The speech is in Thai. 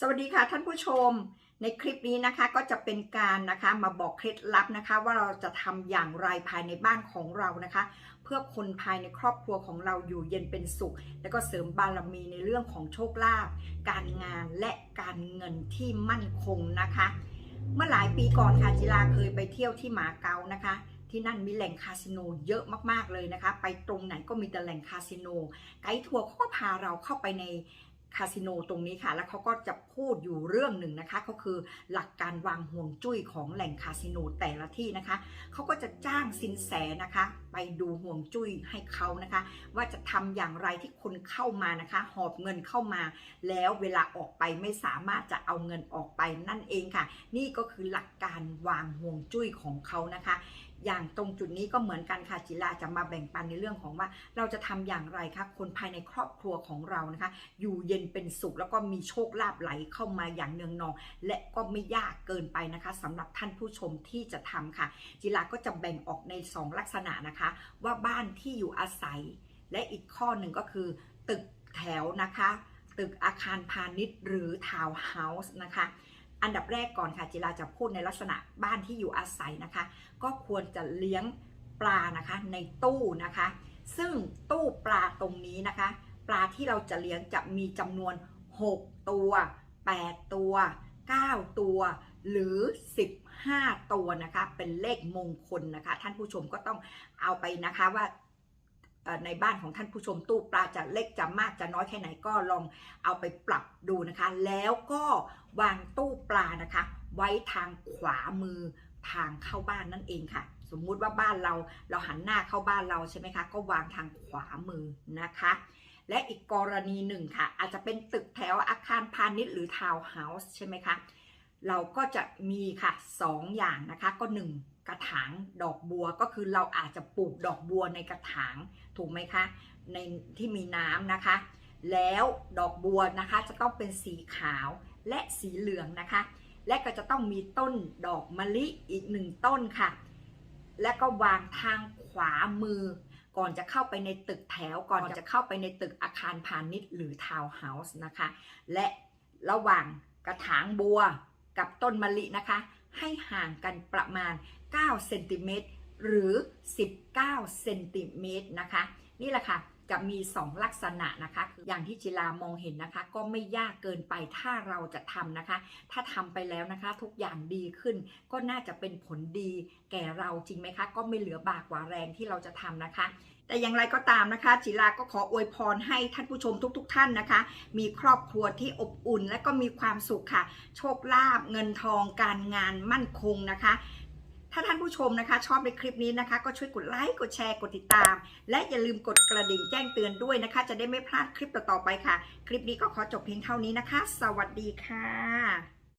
สวัสดีค่ะท่านผู้ชมในคลิปนี้นะคะก็จะเป็นการนะคะมาบอกเคล็ดลับนะคะ ว่าเราจะทำอย่างไรภายในบ้านของเรานะคะ เพื่อคนภายในครอบครัวของเราอยู่เย็นเป็นสุข และก็เสริมบารมีในเรื่องของโชคลาภการงานและการเงินที่มั่นคงนะคะ เมื่อหลายปีก่อนค่ะจิลาเคยไปเที่ยวที่หมาเก๊านะคะที่นั่นมีแหล่งคาสิโนเยอะมากๆเลยนะคะ ไปตรงไหนก็มีแต่แหล่งคาสิโน ไกด์ทัวร์เขาก็พาเราเข้าไปใน คาสิโนตรงนี้ค่ะ แล้วเขาก็จะพูดอยู่เรื่องหนึ่งนะคะ ก็คือหลักการวางห่วงจุ้ยของแหล่งคาสิโนแต่ละที่นะคะเขาก็จะจ้างสินแสนะคะ ไปดูห่วงจุ้ยให้เขานะคะ ว่าจะทำอย่างไรที่คนเข้ามานะคะ หอบเงินเข้ามา แล้วเวลาออกไปไม่สามารถจะเอาเงินออกไปนั่นเองค่ะ นี่ก็คือหลักการวางห่วงจุ้ยของเขานะคะ อย่างตรงจุดนี้ก็เหมือนกันค่ะจิลาจะมาแบ่งปันในเรื่องของว่าเราจะทำอย่างไรคะคนภายในครอบครัวของเรานะคะ อยู่เย็นเป็นสุขแล้วก็มีโชคลาภไหลเข้ามาอย่างเนืองนอง และก็ไม่ยากเกินไปนะคะสำหรับท่านผู้ชมที่จะทำค่ะ จิลาก็จะแบ่งออกใน 2 ลักษณะนะคะ ว่าบ้านที่อยู่อาศัย และอีกข้อหนึ่งก็คือ ตึกแถวนะคะ ตึกอาคารพาณิชย์หรือทาวน์เฮาส์นะคะ อันดับแรกก่อนค่ะจิลาจะพูดในลักษณะบ้านที่อยู่อาศัยนะคะ ก็ควรจะเลี้ยงปลานะคะในตู้นะคะ ซึ่งตู้ปลาตรงนี้นะคะ ปลาที่เราจะเลี้ยงจะมีจำนวน 6 ตัว 8 ตัว 9 ตัว หรือ 15 ตัวนะคะ เป็นเลขมงคลนะคะ ท่านผู้ชมก็ต้องเอาไปนะคะว่า ในบ้านของท่านผู้ชมตู้ปลาจะเล็กจะมากจะน้อยแค่ไหนก็ลองเอาไปปรับดูนะคะ แล้วก็วางตู้ปลานะคะ ไว้ทางขวามือทางเข้าบ้านนั่นเองค่ะ สมมุติว่าบ้านเราเราหันหน้าเข้าบ้านเราใช่ไหมคะ ก็วางทางขวามือนะคะ และอีกกรณีหนึ่งค่ะ อาจจะเป็นตึกแถวอาคารพาณิชย์หรือทาวน์เฮาส์ใช่ไหมคะเราก็จะมีค่ะสองอย่างนะคะก็หนึ่ง กระถางดอกบัวก็คือเราอาจจะปลูกดอกบัวในกระถางถูกไหมคะในที่มีน้ำนะคะ แล้วดอกบัวนะคะจะต้องเป็นสีขาวและสีเหลืองนะคะ และก็จะต้องมีต้นดอกมะลิอีกหนึ่งต้นค่ะ และก็วางทางขวามือ ก่อนจะเข้าไปในตึกแถวก่อนจะเข้าไปในตึกอาคารพาณิชย์หรือทาวน์เฮาส์นะคะ และระหว่างกระถางบัวกับต้นมะลินะคะ ให้ห่างกันประมาณ9เซนติเมตร หรือ 19 เซนติเมตรนะคะ นี่แหละค่ะจะมี 2 ลักษณะนะคะคืออย่างที่จิลามองเห็นนะคะ ก็ไม่ยากเกินไปถ้าเราจะทำนะคะ ถ้าทำไปแล้วนะคะ ทุกอย่างดีขึ้น ก็น่าจะเป็นผลดีแก่เราจริงไหมคะ ก็ไม่เหลือบากกว่าแรงที่เราจะทำนะคะ แต่อย่างไรก็ตามนะคะ จิลาก็ขออวยพรให้ท่านผู้ชมทุกๆทท่านนะคะ มีครอบครัวที่อบอุ่นและก็มีความสุขค่ะ โชคลาภเงินทองการงานมั่นคงนะคะ ถ้าท่านผู้ชมนะคะ ชอบในคลิปนี้นะคะ ก็ช่วยกดไลค์ กดแชร์ กดติดตาม และอย่าลืมกดกระดิ่งแจ้งเตือนด้วยนะคะ จะได้ไม่พลาดคลิปต่อๆไปค่ะ คลิปนี้ก็ขอจบเพียงเท่านี้นะคะ สวัสดีค่ะ